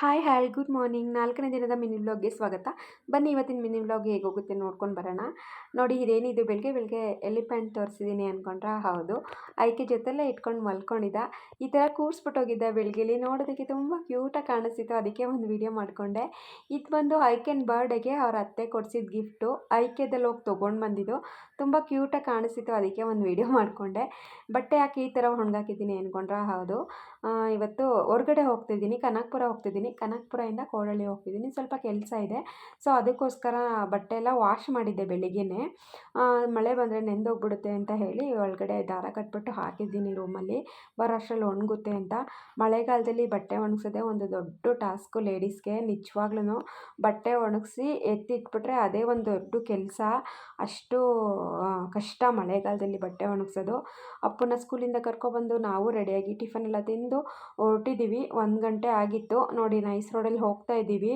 Hi hi good morning ನಾಲ್ಕನೇ ದಿನದ mini ವ್ಲಾಗ್ಗೆ ಸ್ವಾಗತ. ಬನ್ನಿ, ಇವತ್ತಿನ ಮಿನಿ ವ್ಲಾಗ್ ಹೇಗೆ ಹೋಗುತ್ತೆ ನೋಡ್ಕೊಂಡು ಬರೋಣ. ನೋಡಿ ಇದೇನಿದು? ಬೆಳಗ್ಗೆ ಬೆಳಗ್ಗೆ ಎಲಿಫೆಂಟ್ ತೋರಿಸಿದ್ದೀನಿ ಅಂದ್ಕೊಂಡ್ರೆ ಹೌದು. ಆಯ್ಕೆ ಜೊತೆಲ್ಲೇ ಇಟ್ಕೊಂಡು ಮಲ್ಕೊಂಡಿದ್ದ. ಈ ಥರ ಕೂರಿಸ್ಬಿಟ್ಟು ಹೋಗಿದ್ದೆ ಬೆಳಗ್ಗೆಲಿ ನೋಡೋದಕ್ಕೆ ತುಂಬ ಕ್ಯೂಟಾಗಿ ಕಾಣಿಸ್ತಿತ್ತು. ಅದಕ್ಕೆ ಒಂದು ವಿಡಿಯೋ ಮಾಡಿಕೊಂಡೆ. ಇದು ಬಂದು ಐಕೆನ್ ಬರ್ಡೇಗೆ ಅವ್ರ ಅತ್ತೆ ಕೊಡಿಸಿದ ಗಿಫ್ಟು. ಐಕೆದಲ್ಲಿ ಹೋಗಿ ತೊಗೊಂಡು ಬಂದಿದ್ದು. ತುಂಬ ಕ್ಯೂಟಾಗಿ ಕಾಣಿಸ್ತಿತ್ತು. ಅದಕ್ಕೆ ಒಂದು ವಿಡಿಯೋ ಮಾಡಿಕೊಂಡೆ. ಬಟ್ಟೆ ಹಾಕಿ ಈ ಥರ ಒಣಗಾಕಿದ್ದೀನಿ ಅಂದ್ಕೊಂಡ್ರೆ ಹೌದು. ಇವತ್ತು ಹೊರಗಡೆ ಹೋಗ್ತಿದ್ದೀನಿ. ಕನಕಪುರ ಹೋಗ್ತಿದ್ದೀನಿ. ಕನಕಪುರದಿಂದ ಕೋಡಳ್ಳಿ ಹೋಗ್ತಿದ್ದೀನಿ. ಸ್ವಲ್ಪ ಕೆಲಸ ಇದೆ. ಸೊ ಅದಕ್ಕೋಸ್ಕರ ಬಟ್ಟೆ ಎಲ್ಲ ವಾಶ್ ಮಾಡಿದ್ದೆ ಬೆಳಿಗ್ಗೆನೇ. ಆ, ಮಳೆ ಬಂದರೆ ನೆಂದೋಗ್ಬಿಡುತ್ತೆ ಅಂತ ಹೇಳಿ ಒಳಗಡೆ ದಾರ ಕಟ್ಬಿಟ್ಟು ಹಾಕಿದ್ದೀನಿ ರೂಮಲ್ಲಿ. ಬರೋ ಅಷ್ಟ್ರಲ್ಲಿ ಒಣಗುತ್ತೆ ಅಂತ. ಮಳೆಗಾಲದಲ್ಲಿ ಬಟ್ಟೆ ಒಣಗಿಸೋದೇ ಒಂದು ದೊಡ್ಡ ಟಾಸ್ಕು ಲೇಡೀಸ್ಗೆ ನಿಜವಾಗ್ಲೂ ಬಟ್ಟೆ ಒಣಗಿಸಿ ಎತ್ತಿಟ್ಬಿಟ್ರೆ ಅದೇ ಒಂದು ದೊಡ್ಡ ಕೆಲಸ. ಅಷ್ಟು ಕಷ್ಟ ಮಳೆಗಾಲದಲ್ಲಿ ಬಟ್ಟೆ ಒಣಗಿಸೋದು. ಅಪ್ಪನ ಸ್ಕೂಲಿಂದ ಕರ್ಕೊಬಂದು ನಾವು ರೆಡಿಯಾಗಿ ಟಿಫನ್ ಎಲ್ಲ ತಿಂದು ಹೊರಟಿದ್ದೀವಿ ಒಂದು ಗಂಟೆ ಆಗಿತ್ತು. ನೋಡಿ, ನೈಸ್ ರೋಡಲ್ಲಿ ಹೋಗ್ತಾ ಇದ್ದೀವಿ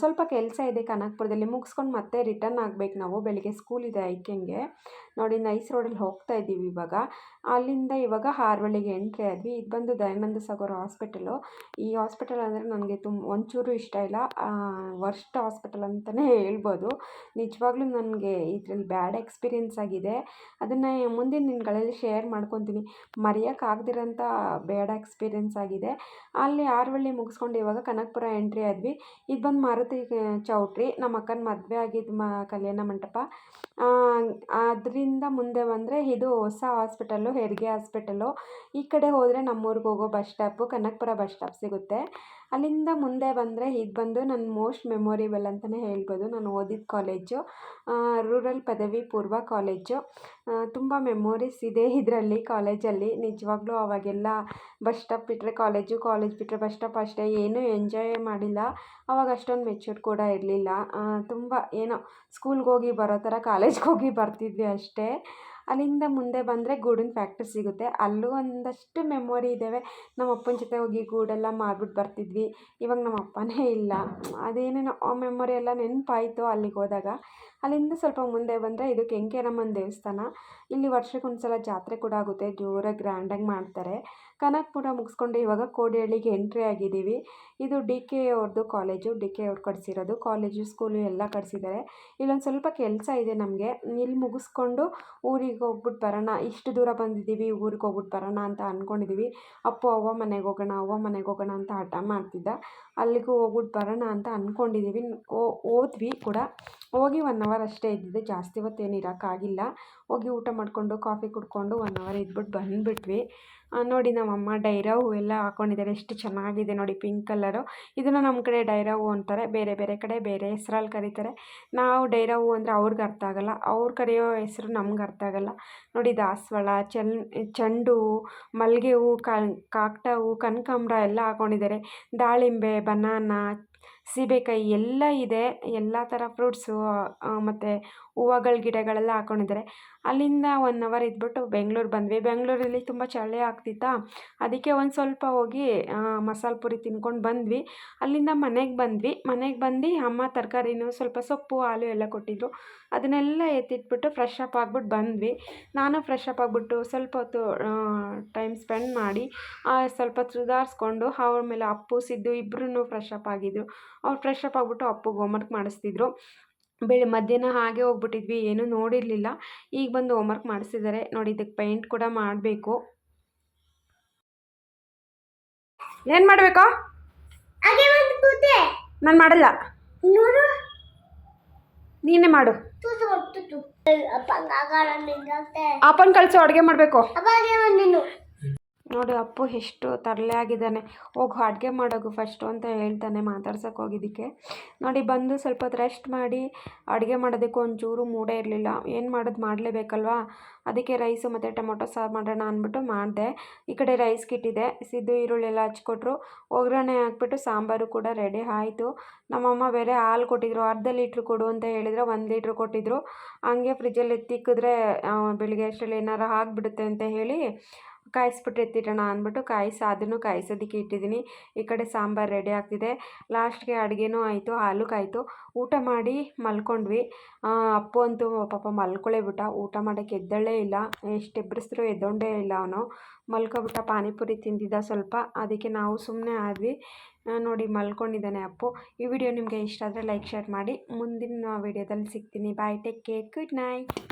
ಸ್ವಲ್ಪ ಕೆಲಸ ಇದೆ ಕನಕಪುರದಲ್ಲಿ. ಮುಗಿಸ್ಕೊಂಡು ಮತ್ತೆ ರಿಟರ್ನ್ ಆಗಬೇಕು ನಾವು ಬೆಳಿಗ್ಗೆ ಸ್ಕೂಲ್ ಇದೆ ಐಕೆಂಗೆ. ನೋಡಿ ನೈಸ್ ರೋಡಲ್ಲಿ ಹೋಗ್ತಾ ಇದ್ದೀವಿ ಇವಾಗ. ಅಲ್ಲಿಂದ ಇವಾಗ ಹಾರವಳ್ಳಿಗೆ ಎಂಟ್ರಿ ಆದ್ವಿ. ಇದು ಬಂದು ದಯಾನಂದ ಸಾಗರ್ ಹಾಸ್ಪಿಟಲು ಈ ಹಾಸ್ಪಿಟಲ್ ಅಂದರೆ ನನಗೆ ತುಂಬ ಒಂಚೂರು ಇಷ್ಟ ಇಲ್ಲ. ವರ್ಸ್ಟ್ ಹಾಸ್ಪಿಟಲ್ ಅಂತಲೇ ಹೇಳ್ಬೋದು. ನಿಜವಾಗ್ಲೂ ನನಗೆ ಇದರಲ್ಲಿ ಬ್ಯಾಡ್ ಎಕ್ಸ್ಪೀರಿಯೆನ್ಸ್ ಆಗಿದೆ. ಅದನ್ನು ಮುಂದಿನ ದಿನಗಳಲ್ಲಿ ಶೇರ್ ಮಾಡ್ಕೊತೀನಿ. ಮರೆಯೋಕ್ಕಾಗ್ದಿರೋಂಥ ಬ್ಯಾಡ್ ಎಕ್ಸ್ಪೀರಿಯೆನ್ಸ್ ಆಗಿದೆ. ಅಲ್ಲಿ ಆರವಳ್ಳಿ ಮುಗಿಸ್ಕೊಂಡು ಇವಾಗ ಕನಕಪುರ ಎಂಟ್ರಿ ಆದ್ವಿ. ಇದು ಬಂದು ಮಾರುತಿ ಚೌಟ್ರಿ ನಮ್ಮ ಅಕ್ಕನ ಮದುವೆ ಆಗಿದ್ದು ಮ, ಕಲ್ಯಾಣ ಮಂಟಪ. ಅದರಿಂದ ಮುಂದೆ ಬಂದರೆ ಇದು ಹೊಸ ಹಾಸ್ಪಿಟಲ್ಲು ಹೆರಿಗೆ ಹಾಸ್ಪಿಟಲ್ಲು ಈ ಕಡೆ ಹೋದರೆ ನಮ್ಮೂರಿಗೆ ಹೋಗೋ bus stop, Kanakapura bus stop ಸಿಗುತ್ತೆ. ಅಲ್ಲಿಂದ ಮುಂದೆ ಬಂದರೆ ಇದು ಬಂದು ನನ್ನ ಮೋಸ್ಟ್ ಮೆಮೊರೇಬಲ್ ಅಂತಲೇ ಹೇಳ್ಬೋದು. ನಾನು ಓದಿದ ಕಾಲೇಜು ರೂರಲ್ ಪದವಿ ಪೂರ್ವ ಕಾಲೇಜು. ತುಂಬ ಮೆಮೊರೀಸ್ ಇದೆ ಇದರಲ್ಲಿ, ಕಾಲೇಜಲ್ಲಿ. ನಿಜವಾಗ್ಲೂ ಅವಾಗೆಲ್ಲ ಬಸ್ ಸ್ಟಾಪ್ ಬಿಟ್ಟರೆ ಕಾಲೇಜು, ಕಾಲೇಜ್ ಬಿಟ್ಟರೆ ಬಸ್ ಸ್ಟಾಪ್ ಅಷ್ಟೇ. ಏನೂ ಎಂಜಾಯೇ ಮಾಡಿಲ್ಲ. ಅವಾಗ ಅಷ್ಟೊಂದು ಮೆಚ್ಯೂರ್ ಕೂಡ ಇರಲಿಲ್ಲ. ತುಂಬ ಏನೋ ಸ್ಕೂಲ್ಗೆ ಹೋಗಿ ಬರೋ ಥರ ಕಾಲೇಜ್ಗೆ ಹೋಗಿ ಬರ್ತಿದ್ವಿ ಅಷ್ಟೇ. ಅಲ್ಲಿಂದ ಮುಂದೆ ಬಂದರೆ ಗೂಡಿನ ಫ್ಯಾಕ್ಟ್ರಿ ಸಿಗುತ್ತೆ. ಅಲ್ಲೂ ಒಂದಷ್ಟು ಮೆಮೊರಿ ಇದ್ದಾವೆ ನಮ್ಮ ಅಪ್ಪನ ಜೊತೆ ಹೋಗಿ ಗೂಡೆಲ್ಲ ಮಾರ್ಬಿಟ್ಟು ಬರ್ತಿದ್ವಿ. ಇವಾಗ ನಮ್ಮ ಅಪ್ಪನೇ ಇಲ್ಲ. ಅದೇನೇನೋ ಆ ಮೆಮೊರಿ ಎಲ್ಲ ನೆನಪಾಯಿತು ಅಲ್ಲಿಗೆ ಹೋದಾಗ. ಅಲ್ಲಿಂದ ಸ್ವಲ್ಪ ಮುಂದೆ ಬಂದರೆ ಇದು ಕೆಂಕೇರಮ್ಮನ ದೇವಸ್ಥಾನ. ಇಲ್ಲಿ ವರ್ಷಕ್ಕೊಂದ್ಸಲ ಜಾತ್ರೆ ಕೂಡ ಆಗುತ್ತೆ. ಜೋರಾಗಿ ಗ್ರ್ಯಾಂಡಾಗಿ ಮಾಡ್ತಾರೆ. ಕನಕಪುರ ಮುಗಿಸ್ಕೊಂಡು ಇವಾಗ ಕೋಡಿಹಳ್ಳಿಗೆ ಎಂಟ್ರಿ ಆಗಿದ್ದೀವಿ. ಇದು ಡಿ ಕೆ ಅವ್ರದ್ದು ಕಾಲೇಜು ಡಿ ಕೆ ಅವ್ರು ಕಟ್ಸಿರೋದು. ಕಾಲೇಜು ಸ್ಕೂಲು ಎಲ್ಲ ಕಟ್ಸಿದ್ದಾರೆ. ಇಲ್ಲೊಂದು ಸ್ವಲ್ಪ ಕೆಲಸ ಇದೆ ನಮಗೆ. ಇಲ್ಲಿ ಮುಗಿಸ್ಕೊಂಡು ಊರಿಗೆ ಹೋಗ್ಬಿಟ್ಟು ಬರೋಣ, ಇಷ್ಟು ದೂರ ಬಂದಿದ್ದೀವಿ, ಊರಿಗೆ ಹೋಗ್ಬಿಟ್ಟು ಬರೋಣ ಅಂತ ಅಂದ್ಕೊಂಡಿದ್ದೀವಿ ಅಪ್ಪು ಅವ್ವ ಮನೆಗೆ ಹೋಗೋಣ, ಅವ್ವ ಮನೆಗೆ ಹೋಗೋಣ ಅಂತ ಹಠ ಮಾಡ್ತಿದ್ದ. ಅಲ್ಲಿಗೂ ಹೋಗ್ಬಿಟ್ಟು ಬರೋಣ ಅಂತ ಅಂದ್ಕೊಂಡಿದ್ದೀವಿ ಹೋದ್ವಿ ಕೂಡ. ಹೋಗಿ ಒನ್ ಅವರ್ ಅಷ್ಟೇ ಇದ್ದಿದ್ದು. ಜಾಸ್ತಿ ಹೊತ್ತೇನು ಇರೋಕ್ಕಾಗಿಲ್ಲ ಹೋಗಿ ಊಟ ಮಾಡಿಕೊಂಡು, ಕಾಫಿ ಕುಡ್ಕೊಂಡು ಒನ್ ಅವರ್ ಇದ್ಬಿಟ್ಟು ಬಂದುಬಿಟ್ವಿ. ನೋಡಿ ನಮ್ಮಮ್ಮ ಡೈರಾ ಎಲ್ಲ ಹಾಕ್ಕೊಂಡಿದ್ದಾರೆ ಎಷ್ಟು ಚೆನ್ನಾಗಿದೆ ನೋಡಿ ಪಿಂಕ್ ಕಲರು ಇದನ್ನು ನಮ್ಮ ಕಡೆ ಡೈರಾ ಹೂ ಅಂತಾರೆ. ಬೇರೆ ಬೇರೆ ಕಡೆ ಬೇರೆ ಹೆಸ್ರಲ್ಲಿ ಕರೀತಾರೆ. ನಾವು ಡೈರಾ ಹೂ ಅಂದರೆ ಅವ್ರಿಗೆ ಅರ್ಥ ಆಗಲ್ಲ. ಅವ್ರು ಕರೆಯೋ ಹೆಸರು ನಮ್ಗೆ ಅರ್ಥ ಆಗಲ್ಲ. ನೋಡಿ ದಾಸವಾಳ, ಚೆನ್, ಚೆಂಡು ಮಲ್ಲಿಗೆ ಹೂ ಕಾಕ್ಟ ಹೂ, ಕನಕಾಂಬ್ರ ಎಲ್ಲ ಹಾಕ್ಕೊಂಡಿದ್ದಾರೆ ದಾಳಿಂಬೆ, ಬನಾನಾ ಸೀಬೆಕಾಯಿ ಎಲ್ಲ ಇದೆ, ಎಲ್ಲ ಥರ ಫ್ರೂಟ್ಸು ಮತ್ತು ಹೂವಗಳ ಗಿಡಗಳೆಲ್ಲ ಹಾಕ್ಕೊಂಡಿದ್ದಾರೆ ಅಲ್ಲಿಂದ ಒನ್ ಅವರ್ ಇದ್ಬಿಟ್ಟು ಬೆಂಗ್ಳೂರು ಬಂದ್ವಿ. ಬೆಂಗಳೂರಲ್ಲಿ ತುಂಬ ಚಳಿ ಆಗ್ತಿತ್ತಾ, ಅದಕ್ಕೆ ಒಂದು ಸ್ವಲ್ಪ ಹೋಗಿ ಮಸಾಲೆ ಪುರಿ ತಿನ್ಕೊಂಡು ಬಂದ್ವಿ. ಅಲ್ಲಿಂದ ಮನೆಗೆ ಬಂದ್ವಿ. ಮನೆಗೆ ಬಂದು ಅಮ್ಮ ತರಕಾರಿನೂ ಸ್ವಲ್ಪ ಸೊಪ್ಪು, ಹಾಲು ಎಲ್ಲ ಕೊಟ್ಟಿದ್ರು. ಅದನ್ನೆಲ್ಲ ಎತ್ತಿಟ್ಬಿಟ್ಟು ಫ್ರೆಶ್ ಅಪ್ ಆಗ್ಬಿಟ್ಟು ಬಂದ್ವಿ. ನಾನು ಫ್ರೆಶ್ ಅಪ್ ಆಗಿಬಿಟ್ಟು ಸ್ವಲ್ಪ ಹೊತ್ತು ಟೈಮ್ ಸ್ಪೆಂಡ್ ಮಾಡಿ ಸ್ವಲ್ಪ ಸುಧಾರಿಸ್ಕೊಂಡು, ಅವ್ರ ಮೇಲೆ ಅಪ್ಪು, ಸಿದ್ದು ಇಬ್ಬರೂ ಫ್ರೆಶ್ ಅಪ್ ಆಗಿದ್ರು. ಅವ್ರು ಫ್ರೆಶ್ ಅಪ್ ಆಗಿಬಿಟ್ಟು ಹೋಮ್ ಹೋಮ್ವರ್ಕ್ ಮಾಡಿಸ್ತಿದ್ರು. ಬೆಳೆ ಮಧ್ಯಾಹ್ನ ಹಾಗೆ ಹೋಗ್ಬಿಟ್ಟಿದ್ವಿ ಏನೂ ನೋಡಿರಲಿಲ್ಲ. ಈಗ ಬಂದು ಹೋಮ್ವರ್ಕ್ ಮಾಡಿಸಿದ್ದಾರೆ ನೋಡಿ ಇದಕ್ಕೆ ಪೇಂಟ್ ಕೂಡ ಮಾಡಬೇಕು. ಏನು ಮಾಡಬೇಕು? ನಾನು ಮಾಡಲ್ಲ. ನೀನೇ ಮಾಡು. ಅಪ್ಪನ ಕಳಿಸು ಅಡುಗೆ ಮಾಡಬೇಕು ಅಪ್ಪ ಹಾಗೆ ಒಂದು ನೀನು ನೋಡಿ, ಅಪ್ಪು ಎಷ್ಟು ತರಲೆ ಆಗಿದ್ದಾನೆ. ಹೋಗಿ, ಅಡುಗೆ ಮಾಡೋಗು ಫಸ್ಟು ಅಂತ ಹೇಳ್ತಾನೆ ಮಾತಾಡ್ಸೋಕೆ ಹೋಗಿದ್ದಕ್ಕೆ. ನೋಡಿ, ಬಂದು ಸ್ವಲ್ಪ ಹೊತ್ತು ರೆಸ್ಟ್ ಮಾಡಿ, ಅಡುಗೆ ಮಾಡೋದಕ್ಕೆ ಒಂಚೂರು ಮೂಡೇ ಇರಲಿಲ್ಲ. ಏನು ಮಾಡೋದು ಮಾಡಲೇಬೇಕಲ್ವಾ? ಅದಕ್ಕೆ ರೈಸು ಮತ್ತು ಟೊಮೊಟೊ ಸಾರು ಮಾಡೋಣ ಅಂದ್ಬಿಟ್ಟು ಮಾಡಿದೆ. ಈ ಕಡೆ ರೈಸ್ ಕಿಟ್ಟಿದೆ. ಸಿದ್ದು ಈರುಳ್ಳಿ ಎಲ್ಲ ಹಚ್ಕೊಟ್ರು. ಒಗ್ಗರಣೆ ಹಾಕ್ಬಿಟ್ಟು ಸಾಂಬಾರು ಕೂಡ ರೆಡಿ ಆಯಿತು. ನಮ್ಮಮ್ಮ ಬೇರೆ ಹಾಲು ಕೊಟ್ಟಿದ್ರು. ಅರ್ಧ ಲೀಟ್ರ್ ಕೊಡು ಅಂತ ಹೇಳಿದರೆ ಒಂದು ಲೀಟ್ರ್ ಕೊಟ್ಟಿದ್ರು. ಹಂಗೆ ಫ್ರಿಜ್ಜಲ್ಲಿ ಎತ್ತಿಕ್ಕಿದ್ರೆ ಬೆಳಿಗ್ಗೆ ಅಷ್ಟರಲ್ಲಿ ಏನಾರು ಆಗಿಬಿಡುತ್ತೆ ಅಂತ ಹೇಳಿ ಕಾಯಿಸ್ಬಿಟ್ಟು ಎತ್ತಿಡೋಣ ಅಂದ್ಬಿಟ್ಟು ಕಾಯಿಸಿ ಅದನ್ನು ಕಾಯಿಸೋದಕ್ಕೆ ಇಟ್ಟಿದ್ದೀನಿ. ಈ ಕಡೆ ಸಾಂಬಾರು ರೆಡಿ ಆಗ್ತಿದೆ. ಲಾಸ್ಟ್ಗೆ ಅಡುಗೆನೂ ಆಯಿತು, ಹಾಲು ಕಾಯಿತು. ಊಟ ಮಾಡಿ ಮಲ್ಕೊಂಡ್ವಿ. ಅಪ್ಪು ಅಂತೂ ಪಾಪ ಮಲ್ಕೊಳ್ಳೇ ಬಿಟ್ಟ. ಊಟ ಮಾಡೋಕ್ಕೆ ಎದ್ದಳೇ ಇಲ್ಲ. ಎಷ್ಟು ಎಬ್ಬರಿಸಿದ್ರು ಎದ್ದೊಂಡೇ ಇಲ್ಲ ಅವನು. ಮಲ್ಕೊಬಿಟ್ಟ ಪಾನಿಪುರಿ ತಿಂದಿದ್ದ ಸ್ವಲ್ಪ. ಅದಕ್ಕೆ ನಾವು ಸುಮ್ಮನೆ ಆದ್ವಿ. ನೋಡಿ ಮಲ್ಕೊಂಡಿದ್ದಾನೆ ಅಪ್ಪು. ಈ ವಿಡಿಯೋ ನಿಮಗೆ ಇಷ್ಟ ಆದರೆ ಲೈಕ್, ಶೇರ್ ಮಾಡಿ. ಮುಂದಿನ ವಿಡಿಯೋದಲ್ಲಿ ಸಿಗ್ತೀನಿ. Bye, take care. Good night.